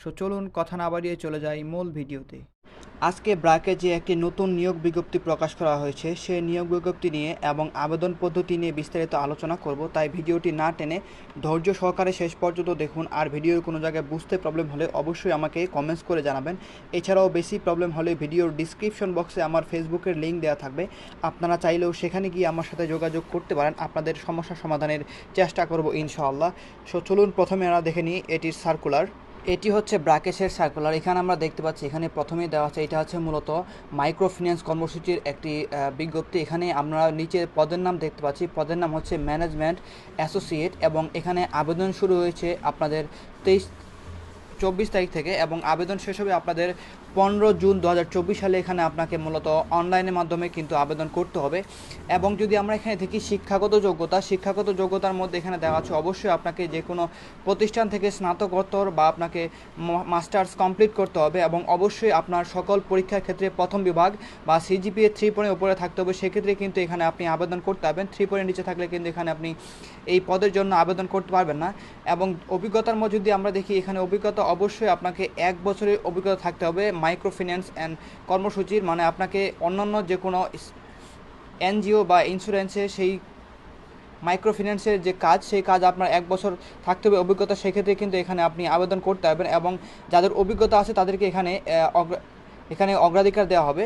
So চলুন কথা না বাড়িয়ে চলে যাই মূল ভিডিওতে। আজকে ব্রাকে যে একটি নতুন নিয়োগ বিজ্ঞপ্তি প্রকাশ করা হয়েছে সেই নিয়োগ বিজ্ঞপ্তি নিয়ে এবং আবেদন পদ্ধতি নিয়ে বিস্তারিত আলোচনা করব, তাই ভিডিওটি না টেনে ধৈর্য সহকারে শেষ পর্যন্ত দেখুন। আর ভিডিওর কোনো জায়গায় বুঝতে প্রবলেম হলে অবশ্যই আমাকে কমেন্টস করে জানাবেন। এছাড়াও বেশি প্রবলেম হলে ভিডিওর ডিসক্রিপশন বক্সে আমার ফেসবুকের লিঙ্ক দেওয়া থাকবে। আপনারা চাইলেও সেখানে গিয়ে আমার সাথে যোগাযোগ করতে পারেন। আপনাদের সমস্যা সমাধানের চেষ্টা করব ইনশাআল্লাহ। সো চলুন প্রথমে আমরা দেখে নিই এটির সার্কুলার এটি হচ্ছে ব্রাকেশের সার্কুলার এখানে আমরা দেখতে পাচ্ছি, এখানে প্রথমেই দেওয়া আছে, এটা হচ্ছে মূলত মাইক্রোফিন্যান্স কর্মসূচির একটি বিজ্ঞপ্তি। এখানে আমরা নিচে পদের নাম দেখতে পাচ্ছি। পদের নাম হচ্ছে ম্যানেজমেন্ট অ্যাসোসিয়েট এবং এখানে আবেদন শুরু হয়েছে আপনাদের তেইশ, চব্বিশ তারিখ থেকে এবং আবেদন শেষ হবে আপনাদের পনেরো জুন দু হাজার চব্বিশ সালে এখানে আপনাকে মূলত অনলাইনের মাধ্যমে কিন্তু আবেদন করতে হবে। এবং যদি আমরা এখানে দেখি শিক্ষাগত যোগ্যতা, শিক্ষাগত যোগ্যতার মধ্যে এখানে দেওয়া আছে অবশ্যই আপনাকে যে কোনো প্রতিষ্ঠান থেকে স্নাতকোত্তর বা আপনাকে মাস্টার্স কমপ্লিট করতে হবে এবং অবশ্যই আপনার সকল পরীক্ষার ক্ষেত্রে প্রথম বিভাগ বা সিজিপিএ থ্রি পয়েন্ট উপরে থাকতে হবে। সেক্ষেত্রে কিন্তু এখানে আপনি আবেদন করতে পারবেন। থ্রি পয়েন্ট নিচে থাকলে কিন্তু এখানে আপনি এই পদের জন্য আবেদন করতে পারবেন না। এবং অভিজ্ঞতার মধ্যে যদি আমরা দেখি এখানে অভিজ্ঞতা, অবশ্যই আপনাকে এক বছরের অভিজ্ঞতা থাকতে হবে। মাইক্রো ফিন্যান্স অ্যান্ড কর্মসূচির মানে আপনাকে অন্যান্য যে কোনো এনজিও বা ইন্স্যুরেন্সে সেই মাইক্রোফিন্যান্সের যে কাজ, সেই কাজ আপনার এক বছর থাকতে হবে অভিজ্ঞতা, সেক্ষেত্রে কিন্তু এখানে আপনি আবেদন করতে পারবেন এবং যাদের অভিজ্ঞতা আছে তাদেরকে এখানে এখানে অগ্রাধিকার দেওয়া হবে।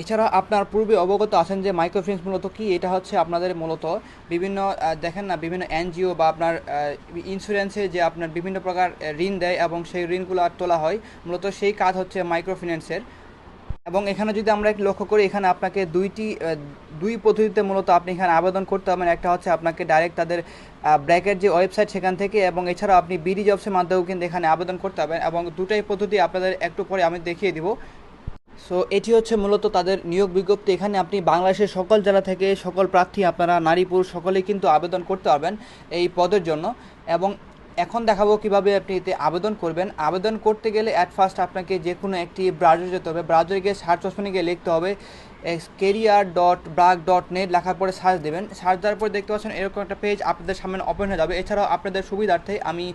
এছাড়া আপনার পূর্বে অবগত আছেন যে মাইক্রো ফিন্যান্স মূলত কি? এটা হচ্ছে আপনাদের মূলত বিভিন্ন দেখেন না, বিভিন্ন এনজিও বা আপনার ইন্স্যুরেন্সে যে আপনার বিভিন্ন প্রকার ঋণ দেয় এবং সেই ঋণগুলো আর তোলা হয়। মূলত সেই কাজ হচ্ছে মাইক্রো ফিন্যান্সের এবং এখানে যদি আমরা লক্ষ্য করি, এখানে আপনাকে দুইটি দুই পদ্ধতিতে মূলত আপনি এখানে আবেদন করতে পারবেন একটা হচ্ছে আপনাকে ডাইরেক্ট তাদের ব্র্যাকের যে ওয়েবসাইট সেখান থেকে এবং এছাড়া আপনি বিডি জবসের মাধ্যমেও কিন্তু এখানে আবেদন করতে পারবেন এবং দুটাই পদ্ধতি আপনাদের একটু পরে আমি দেখিয়ে দিব। সো এটি হচ্ছে মূলত তাদের নিয়োগ বিজ্ঞপ্তি। এখানে আপনি বাংলাদেশের সকল জেলা থেকে সকল প্রার্থী, আপনারা নারী, পুরুষ, সকলেই কিন্তু আবেদন করতে পারবেন এই পদের জন্য। এবং এখন দেখাবো কীভাবে আপনি এতে আবেদন করবেন। আবেদন করতে গেলে অ্যাট ফার্স্ট আপনাকে যে কোনো একটি ব্রাউজার যেতে হবে। ব্রাউজারে গিয়ে সার্চ অপশনে গিয়ে লিখতে হবে career dot BRAC dot net লেখার পরে সার্চ দেবেন। সার্চ দেওয়ার পরে দেখতে পাচ্ছেন এরকম একটা পেজ আপনাদের সামনে ওপেন হয়ে যাবে। এছাড়াও আপনাদের সুবিধার্থে আমি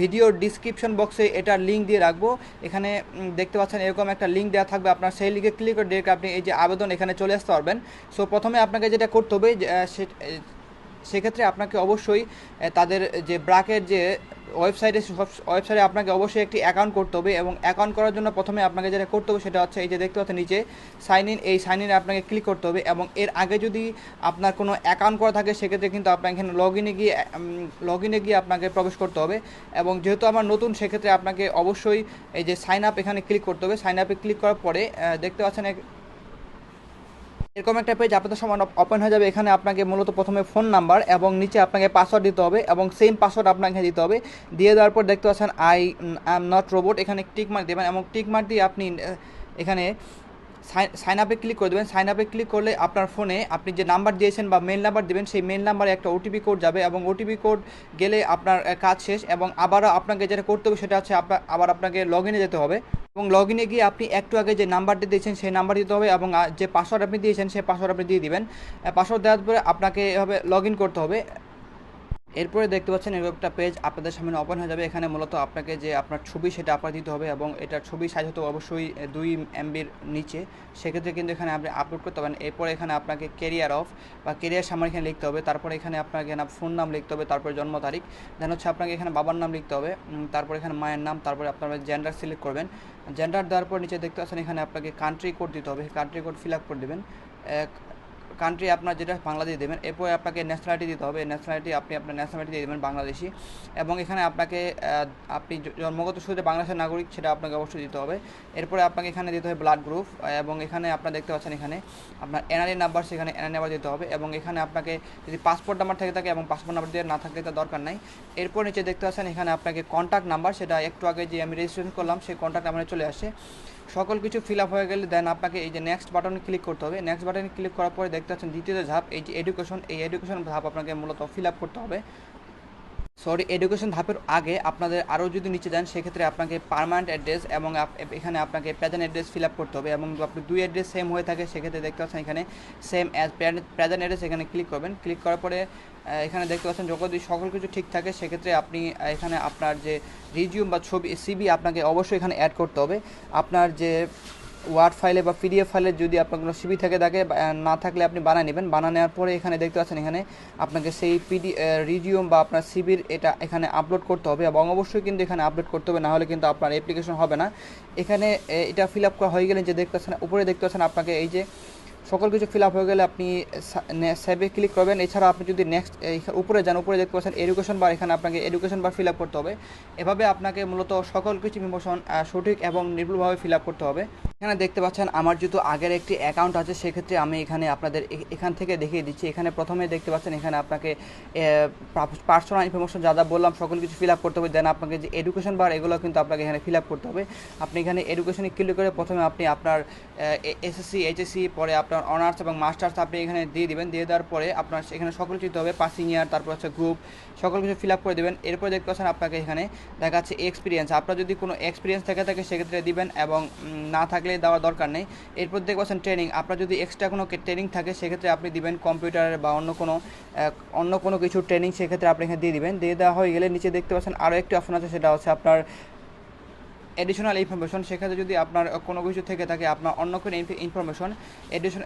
ভিডিওর ডিসক্রিপশন বক্সে এটার লিঙ্ক দিয়ে রাখব। এখানে দেখতে পাচ্ছেন এরকম একটা লিঙ্ক দেওয়া থাকবে। আপনার সেই লিঙ্কে ক্লিক করে ডিরেক্ট আপনি এই যে আবেদন এখানে চলে আসতে পারবেন। সো প্রথমে আপনাকে যেটা করতে হবে সেক্ষেত্রে আপনাকে অবশ্যই তাদের যে ব্রাকের যে ওয়েবসাইটে ওয়েবসাইটে আপনাকে অবশ্যই একটি অ্যাকাউন্ট করতে হবে এবং অ্যাকাউন্ট করার জন্য প্রথমে আপনাকে যেটা করতে হবে সেটা হচ্ছে এই যে দেখতে পাচ্ছেন নিচে সাইন ইন, এই সাইন ইনে আপনাকে ক্লিক করতে হবে এবং এর আগে যদি আপনার কোনো অ্যাকাউন্ট করা থাকে সেক্ষেত্রে কিন্তু আপনাকে এখানে লগ ইনে গিয়ে লগ ইনে গিয়ে আপনাকে প্রবেশ করতে হবে এবং যেহেতু আমার নতুন সেক্ষেত্রে আপনাকে অবশ্যই এই যে সাইন আপ এখানে ক্লিক করতে হবে। সাইন আপে ক্লিক করার পরে দেখতে পাচ্ছেন এরকম একটা পেজ আপনাদের সময় ওপেন হয়ে যাবে। এখানে আপনাকে মূলত প্রথমে ফোন নাম্বার এবং নিচে আপনাকে পাসওয়ার্ড দিতে হবে এবং সেম পাসওয়ার্ড আপনাকে দিতে হবে। দিয়ে দেওয়ার পর দেখতে পাচ্ছেন I I am not robot এখানে টিক মার্ক দেবেন এবং টিক মার্ক দিয়ে আপনি এখানে সাইন আপে ক্লিক করে দেবেন। সাইন আপে ক্লিক করলে আপনার ফোনে আপনি যে নাম্বার দিয়েছেন বা মেল নাম্বার দেবেন, সেই মেল নাম্বারে একটা ওটিপি কোড যাবে এবং ওটিপি কোড গেলে আপনার কাজ শেষ এবং আবারও আপনাকে যেটা করতে হবে সেটা হচ্ছে আবার আপনাকে লগ ইনে যেতে হবে এবং লগ ইনে গিয়ে আপনি একটু আগে যে নাম্বারটি দিয়েছেন, সেই নাম্বার দিতে হবে এবং যে পাসওয়ার্ড আপনি দিয়েছেন, সেই পাসওয়ার্ড আপনি দিয়ে দিবেন। পাসওয়ার্ড দেওয়ার পরে আপনাকে এভাবে লগ ইন করতে হবে। এরপরে দেখতে পাচ্ছেন এরকম একটা পেজ আপনাদের সামনে ওপেন হয়ে যাবে। এখানে মূলত আপনাকে যে আপনার ছবি সেটা আপনার দিতে হবে এবং এটা ছবি সাইজ হতে অবশ্যই দুই এমবির নিচে। সেক্ষেত্রে কিন্তু এখানে আপনি আপলোড করতে পারেন। এরপরে এখানে আপনাকে কেরিয়ার অফ বা কেরিয়ার সামনে এখানে লিখতে হবে। তারপরে এখানে আপনাকে ফোন নাম লিখতে হবে, তারপরে জন্ম তারিখ। দেন হচ্ছে আপনাকে এখানে বাবার নাম লিখতে হবে তারপরে এখানে মায়ের নাম, তারপরে আপনার জেন্ডার সিলেক্ট করবেন। জেন্ডার দেওয়ার পর নিচে দেখতে পাচ্ছেন এখানে আপনাকে কান্ট্রি কোড দিতে হবে। কান্ট্রি কোড ফিল আপ করে দেবেন। কান্ট্রি আপনার যেটা বাংলাদেশ দেবেন, এরপরে আপনাকে ন্যাশনালিটি দিতে হবে। ন্যাশনালিটি আপনি আপনার ন্যাশনালিটি দিয়ে দেবেন বাংলাদেশি। এবং এখানে আপনাকে আপনি জন্মগত সূত্রে বাংলাদেশের নাগরিক সেটা আপনাকে অবশ্যই দিতে হবে। এরপরে আপনাকে এখানে দিতে হবে ব্লাড গ্রুপ এবং এখানে আপনার দেখতে পাচ্ছেন এখানে আপনার এনআরএ নাম্বার সেখানে এনআরএ নাম্বার দিতে হবে। এবং এখানে আপনাকে যদি পাসপোর্ট নাম্বার থেকে থাকে এবং পাসপোর্ট নাম্বার দিয়ে না থাকলে তার দরকার নাই। এরপর নিচে দেখতে পাচ্ছেন এখানে আপনাকে কন্ট্যাক্ট নাম্বার সেটা একটু আগে যে আমি রেজিস্ট্রেশন করলাম, সেই কন্ট্যাক্ট নাম্বারে চলে আসে। সকল কিছু ফিল আপ হয়ে গেলে দেন আপনাকে এই যে নেক্সট বাটনে ক্লিক করতে হবে। নেক্সট বাটনে ক্লিক করার পরে দেখতে পাচ্ছেন দ্বিতীয় ধাপ, এই যে এডুকেশন এই এডুকেশন ধাপ আপনাকে মূলত ফিল আপ করতে হবে। সরি এডুকেশন ধাপের আগে আপনাদের আরও যদি নিচে যান, সেক্ষেত্রে আপনাকে পারমানেন্ট অ্যাড্রেস এবং এখানে আপনাকে প্রেজেন্ট অ্যাড্রেস ফিল আপ করতে হবে এবং আপনি দুই অ্যাড্রেস সেম হয়ে থাকে, সেক্ষেত্রে দেখতে পাচ্ছেন এখানে সেম অ্যাজ প্রেজেন্ট অ্যাড্রেস এখানে ক্লিক করবেন। ক্লিক করার পরে এখানে দেখতে পাচ্ছেন যদি সকল কিছু ঠিক থাকে, সেক্ষেত্রে আপনি এখানে আপনার যে রিজিউম বা ছবি সিবি আপনাকে অবশ্যই এখানে অ্যাড করতে হবে। আপনার যে ওয়ার্ড ফাইলে বা পিডিএফ ফাইলে যদি আপনার কোনো সিবি থেকে থাকে না থাকলে আপনি বানিয়ে নেবেন। বানিয়ে নেওয়ার পরে এখানে দেখতে পাচ্ছেন এখানে আপনাকে সেই পিডি রিজিউম বা আপনার সিবির এটা এখানে আপলোড করতে হবে এবং অবশ্যই কিন্তু এখানে আপলোড করতে হবে না হলে কিন্তু আপনার অ্যাপ্লিকেশন হবে না। এখানে এটা ফিল আপ করা হয়ে গেলে যে দেখতে পাচ্ছেন, উপরে দেখতে পাচ্ছেন আপনাকে এই যে সকল কিছু ফিল আপ হয়ে গেলে আপনি সেভে ক্লিক করবেন। এছাড়া আপনি যদি নেক্সট উপরে যান, উপরে দেখতে পাচ্ছেন এডুকেশন বার এখানে আপনাকে এডুকেশন বার ফিল আপ করতে হবে। এভাবে আপনাকে মূলত সকল কিছু ইমোশন সঠিক এবং নির্ভুলভাবে ফিল আপ করতে হবে। এখানে দেখতে পাচ্ছেন আমার যেহেতু আগের একটি অ্যাকাউন্ট আছে, সেক্ষেত্রে আমি এখানে আপনাদের এখান থেকে দেখিয়ে দিচ্ছি। এখানে প্রথমে দেখতে পাচ্ছেন এখানে আপনাকে পার্সোনাল ইনফরমেশন যা যা বললাম, সকল কিছু ফিল আপ করতে হবে। দেন আপনাকে যে এডুকেশন বার এগুলো কিন্তু আপনাকে এখানে ফিল আপ করতে হবে। আপনি এখানে এডুকেশনে ক্লিক করে প্রথমে আপনি আপনার এসএসসি এইচএসসি পরে আপনার অনার্স এবং মাস্টার্স আপনি এখানে দিয়ে দিবেন। দিয়ে দেওয়ার পরে আপনার এখানে সকল কিছু দিতে হবে। পাসিং ইয়ার তারপর হচ্ছে গ্রুপ সকল কিছু ফিল আপ করে দেবেন। এরপরে দেখতে পাচ্ছেন আপনাকে এখানে দেখা যাচ্ছে এক্সপিরিয়েন্স আপনার যদি কোনো এক্সপিরিয়েন্স থেকে থাকে, সেক্ষেত্রে দিবেন এবং না থাকলে দেওয়ার দরকার নেই। এরপর দেখতে পাচ্ছেন ট্রেনিং আপনার যদি এক্সট্রা কোনো ট্রেনিং থাকে, সেক্ষেত্রে আপনি দিবেন কম্পিউটারের বা অন্য কোনো অন্য কোনো কিছু ট্রেনিং সেক্ষেত্রে আপনি এখানে দিয়ে দিবেন। দিয়ে দেওয়া হয়ে গেলে নিচে দেখতে পাচ্ছেন আরও একটি অপশন আছে, সেটা হচ্ছে আপনার এডিশনাল ইনফরমেশন সেক্ষেত্রে যদি আপনার কোনো কিছু থেকে থাকে, আপনার অন্য কোনো ইনফরমেশন এডিশন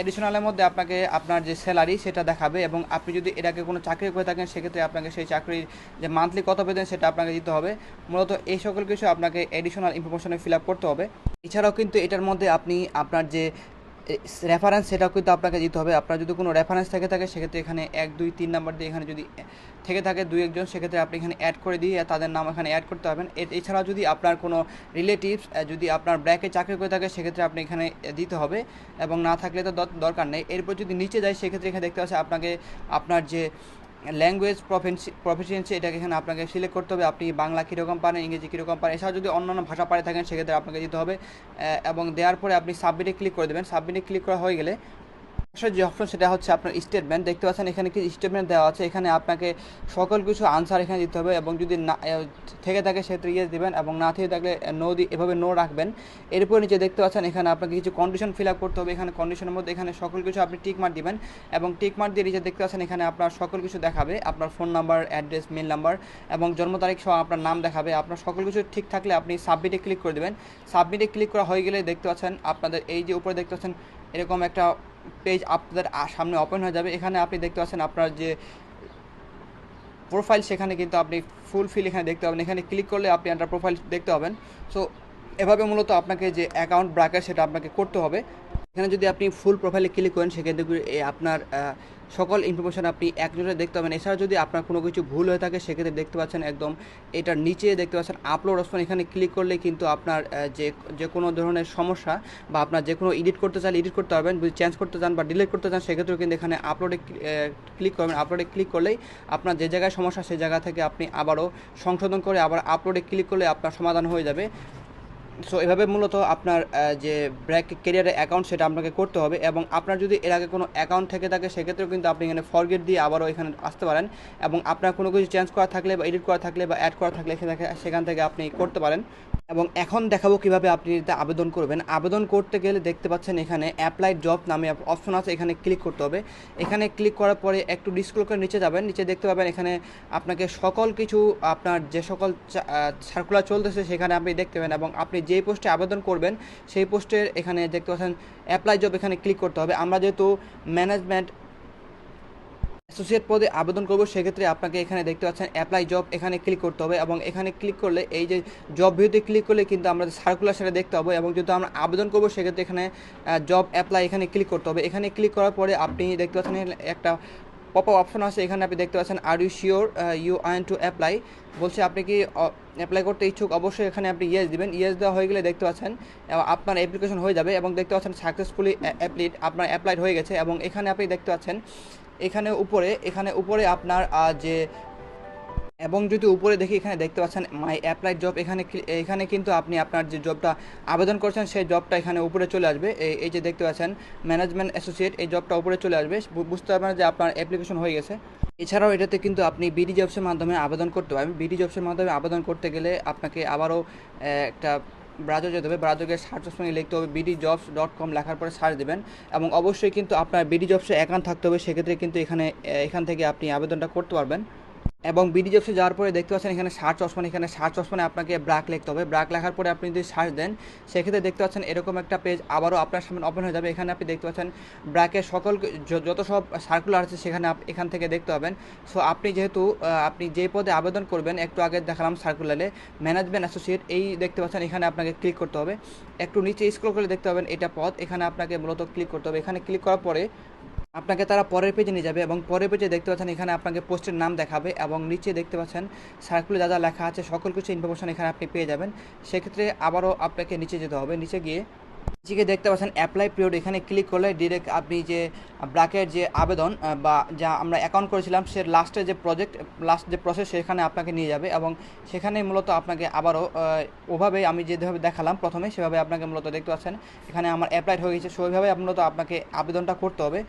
এডিশনালের মধ্যে আপনাকে আপনার যে স্যালারি সেটা দেখাবে এবং আপনি যদি এটাকে কোনো চাকরি করে থাকেন, সেক্ষেত্রে আপনাকে সেই চাকরির যে মান্থলি কত বেতন সেটা আপনাকে দিতে হবে। মূলত এই সকল কিছু আপনাকে এডিশনাল ইনফরমেশনে ফিল আপ করতে হবে। এছাড়াও কিন্তু এটার মধ্যে আপনি আপনার যে রেফারেন্স সেটাও কিন্তু আপনাকে দিতে হবে। আপনার যদি কোনো রেফারেন্স থেকে থাকে, সেক্ষেত্রে এখানে এক, দুই, তিন নাম্বার দিয়ে এখানে যদি থেকে থাকে দুই, একজন, সেক্ষেত্রে আপনি এখানে অ্যাড করে দিয়ে তাদের নাম এখানে অ্যাড করতে এ- এছাড়াও যদি আপনার কোনো রিলেটিভস যদি আপনার ব্র্যাকে চাকরি করে থাকে, সেক্ষেত্রে আপনি এখানে দিতে হবে। এবং না থাকলে তো দরকার নেই। এরপর যদি নিচে যায়, সেক্ষেত্রে এখানে দেখতে পাচ্ছি আপনাকে আপনার যে ল্যাঙ্গুয়েজ প্রফিসিয়েন্সি এটাকে এখানে আপনাকে সিলেক্ট করতে হবে। আপনি বাংলা কীরকম পারেন, ইংরেজি কীরকম পারেন, এছাড়াও যদি অন্যান্য ভাষা পারে থাকেন, সেক্ষেত্রে আপনাকে দিতে হবে। এবং দেওয়ার পরে আপনি সাবমিটে ক্লিক করে দেবেন। সাবমিটে ক্লিক করা হয়ে গেলে আসলে যে অপশন সেটা হচ্ছে আপনার স্টেটমেন্ট দেখতে পাচ্ছেন এখানে কি স্টেটমেন্ট দেওয়া আছে, এখানে আপনাকে সকল কিছু আনসার এখানে দিতে হবে এবং যদি না থেকে থাকে সেক্ষেত্রে ইয়ে দিবেন এবং না থেকে থাকলে নো দি, এভাবে নো রাখবেন। এরপর নিচে দেখতে পাচ্ছেন এখানে আপনাকে কিছু কন্ডিশন ফিল আপ করতে হবে। এখানে কন্ডিশনের মধ্যে এখানে সকল কিছু আপনি টিক মার্ক দিবেন এবং টিক মার্ক দিয়ে নিচে দেখতে পাচ্ছেন এখানে আপনার সকল কিছু দেখাবে। আপনার phone number address mail number এবং জন্ম তারিখ সহ আপনার নাম দেখাবে। আপনার সকল কিছু ঠিক থাকলে আপনি সাবমিটে ক্লিক করে দেবেন। সাবমিটে ক্লিক করা হয়ে গেলে দেখতে পাচ্ছেন আপনাদের এই যে উপরে দেখতে পাচ্ছেন এরকম একটা পেজ আপনাদের সামনে ওপেন হয়ে যাবে। এখানে আপনি দেখতে পাচ্ছেন আপনার যে প্রোফাইল সেখানে কিন্তু আপনি ফুল ফিল এখানে দেখতে পাবেন। এখানে ক্লিক করলে আপনি আপনার প্রোফাইল দেখতে পাবেন। সো এভাবে মূলত আপনাকে যে অ্যাকাউন্ট ব্রাকেট সেটা আপনাকে করতে হবে। এখানে যদি আপনি ফুল প্রোফাইলে ক্লিক করেন, সেক্ষেত্রে আপনার সকল ইনফরমেশন আপনি এক নজরে দেখতে পাবেন। এছাড়া যদি আপনার কোনো কিছু ভুল হয়ে থাকে, সেক্ষেত্রে দেখতে পাচ্ছেন একদম এটার নিচে দেখতে পাচ্ছেন আপলোড অপশন এখানে ক্লিক করলে কিন্তু আপনার যে যে কোনো ধরনের সমস্যা বা আপনার যে কোনো এডিট করতে চান এডিট করতে পারবেন, যদি চেঞ্জ করতে চান বা ডিলিট করতে চান, সেক্ষেত্রেও কিন্তু এখানে আপলোডে ক্লিক করবেন। আপলোডে ক্লিক করলেই আপনার যে জায়গায় সমস্যা সেই জায়গা থেকে আপনি আবারও সংশোধন করে আবার আপলোডে ক্লিক করলে আপনার সমাধান হয়ে যাবে। সো এভাবে মূলত আপনার যে ব্র্যাক কেরিয়ারের অ্যাকাউন্ট সেটা আপনাকে করতে হবে এবং আপনার যদি এর আগে কোনো অ্যাকাউন্ট থেকে থাকে, সেক্ষেত্রেও কিন্তু আপনি এখানে ফরগেট দিয়ে আবারও এখানে আসতে পারেন এবং আপনার কোনো কিছু চেঞ্জ করা থাকলে বা এডিট করা থাকলে বা অ্যাড করা থাকলে সেখান থেকে- সেখান থেকে আপনি করতে পারেন। এবং এখন দেখাবো কীভাবে আপনি এতে আবেদন করবেন। আবেদন করতে গেলে দেখতে পাচ্ছেন এখানে অ্যাপ্লাই জব নামে অপশন আছে, এখানে ক্লিক করতে হবে। এখানে ক্লিক করার পরে একটু ডিসক্লোর করে নিচে যাবেন। নিচে দেখতে পাবেন এখানে আপনাকে সকল কিছু আপনার যে সকল সার্কুলার চলতেছে সেখানে আপনি দেখতে পাবেন এবং আপনি যেই পোস্টে আবেদন করবেন, সেই পোস্টের এখানে দেখতে পাচ্ছেন অ্যাপ্লাই জব এখানে ক্লিক করতে হবে। আমরা যেহেতু ম্যানেজমেন্ট অ্যাসোসিয়েট পদে আবেদন করব, সেক্ষেত্রে আপনাকে এখানে দেখতে পাচ্ছেন অ্যাপ্লাই জব এখানে ক্লিক করতে হবে এবং এখানে ক্লিক করলে এই যে জব ভিউতে ক্লিক করলে কিন্তু আমরা সার্কুলার সেটা দেখতে হবে এবং যদি আমরা আবেদন করব, সেক্ষেত্রে এখানে জব অ্যাপ্লাই এখানে ক্লিক করতে হবে। এখানে ক্লিক করার পরে আপনি দেখতে পাচ্ছেন একটা পপ অপশন আছে, এখানে আপনি দেখতে পাচ্ছেন are you sure you want to apply বলছে, আপনি কি অ্যাপ্লাই করতে ইচ্ছুক? অবশ্যই এখানে আপনি ইয়েস দিবেন। ইয়েস দেওয়া হয়ে গেলে দেখতে পাচ্ছেন আপনার অ্যাপ্লিকেশন হয়ে যাবে এবং দেখতে পাচ্ছেন সাকসেসফুলি অ্যাপ্লিট আপনার অ্যাপ্লাইড হয়ে গেছে এবং এখানে আপনি দেখতে পাচ্ছেন এখানে উপরে এখানে উপরে আপনার যে, এবং যদি উপরে দেখি, এখানে দেখতে পাচ্ছেন মাই অ্যাপ্লাই জব এখানে এখানে কিন্তু আপনি আপনার যে জবটা আবেদন করছেন, সেই জবটা এখানে উপরে চলে আসবে। এই- যে দেখতে পাচ্ছেন ম্যানেজমেন্ট অ্যাসোসিয়েট এই জবটা উপরে চলে আসবে। বুঝতে পারবেন যে আপনার অ্যাপ্লিকেশন হয়ে গেছে। এছাড়াও এটাতে কিন্তু আপনি বিডি জবসের মাধ্যমে আবেদন করতে পারবেন। বিডি জবসের মাধ্যমে আবেদন করতে গেলে আপনাকে আবারও একটা ব্রাউজার যেতে হবে। ব্রাউজারে সার্চ অপশনে লিখতে হবে বিডি জবস ডট কম লেখার পরে সার্চ দেবেন এবং অবশ্যই কিন্তু আপনার বিডি জবসে অ্যাকাউন্ট থাকতে হবে। সেক্ষেত্রে কিন্তু এখানে, এখান থেকে আপনি আবেদনটা করতে পারবেন। এবং বিডি জবসে যাওয়ার পরে দেখতে পাচ্ছেন এখানে সার্চ অপশন, এখানে সার্চ অপশনে আপনাকে ব্রাক লিখতে হবে। ব্রাক লেখার পরে আপনি যদি সার্চ দেন, সেক্ষেত্রে দেখতে পাচ্ছেন এরকম একটা পেজ আবারও আপনার সামনে ওপেন হয়ে যাবে। এখানে আপনি দেখতে পাচ্ছেন ব্রাকের সকল যত সব সার্কুলার আছে, সেখানে এখান থেকে দেখতে পাবেন। সো আপনি যেহেতু আপনি যে পদে আবেদন করবেন, একটু আগে দেখালাম সার্কুলারে ম্যানেজমেন্ট অ্যাসোসিয়েট এই দেখতে পাচ্ছেন এখানে আপনাকে ক্লিক করতে হবে। একটু নিচে স্ক্রল করে দেখতে পাবেন এটা পদ। এখানে আপনাকে মূলত ক্লিক করতে হবে। এখানে ক্লিক করার পরে আপনাকে তারা পরের পেজে নিয়ে যাবে এবং পরের পেজে দেখতে পাচ্ছেন এখানে আপনাকে পোস্টের নাম দেখাবে এবং নিচে দেখতে পাচ্ছেন সার্কুলে যা যা লেখা আছে, সকল কিছু ইনফরমেশন এখানে আপনি পেয়ে যাবেন। সেক্ষেত্রে আবারও আপনাকে নিচে যেতে হবে। নিচে গিয়ে, নিচে দেখতে পাচ্ছেন অ্যাপ্লাই পিরিয়ড এখানে ক্লিক করলে ডিরেক্ট আপনি যে ব্রাকের যে আবেদন বা যা আমরা অ্যাকাউন্ট করেছিলাম, সে লাস্টের যে প্রজেক্ট লাস্ট যে প্রসেস সেখানে আপনাকে নিয়ে যাবে এবং সেখানে মূলত আপনাকে আবারও ওভাবে আমি যেভাবে দেখালাম প্রথমে, সেভাবে আপনাকে মূলত দেখতে পাচ্ছেন এখানে আমার অ্যাপ্লাইড হয়ে গেছে। সেইভাবে মূলত আপনাকে আবেদনটা করতে হবে।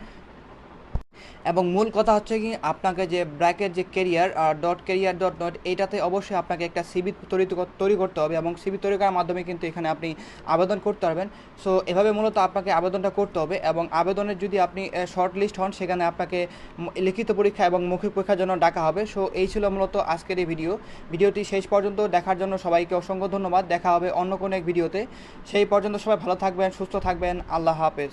এবং মূল কথা হচ্ছে কি, আপনাকে যে ব্র্যাকের যে career dot career dot dot এইটাতে অবশ্যই আপনাকে একটা সিবি তৈরি তৈরি করতে হবে এবং সিবি তৈরি করার মাধ্যমে কিন্তু এখানে আপনি আবেদন করতে পারবেন। সো এভাবে মূলত আপনাকে আবেদনটা করতে হবে এবং আবেদনের যদি আপনি শর্ট লিস্ট হন, সেখানে আপনাকে লিখিত পরীক্ষা এবং মৌখিক পরীক্ষার জন্য ডাকা হবে। সো এই ছিল মূলত আজকের এই ভিডিও ভিডিওটি শেষ পর্যন্ত দেখার জন্য সবাইকে অসংখ্য ধন্যবাদ। দেখা হবে অন্য কোনো এক ভিডিওতে সেই পর্যন্ত সবাই ভালো থাকবেন, সুস্থ থাকবেন। আল্লাহ হাফেজ।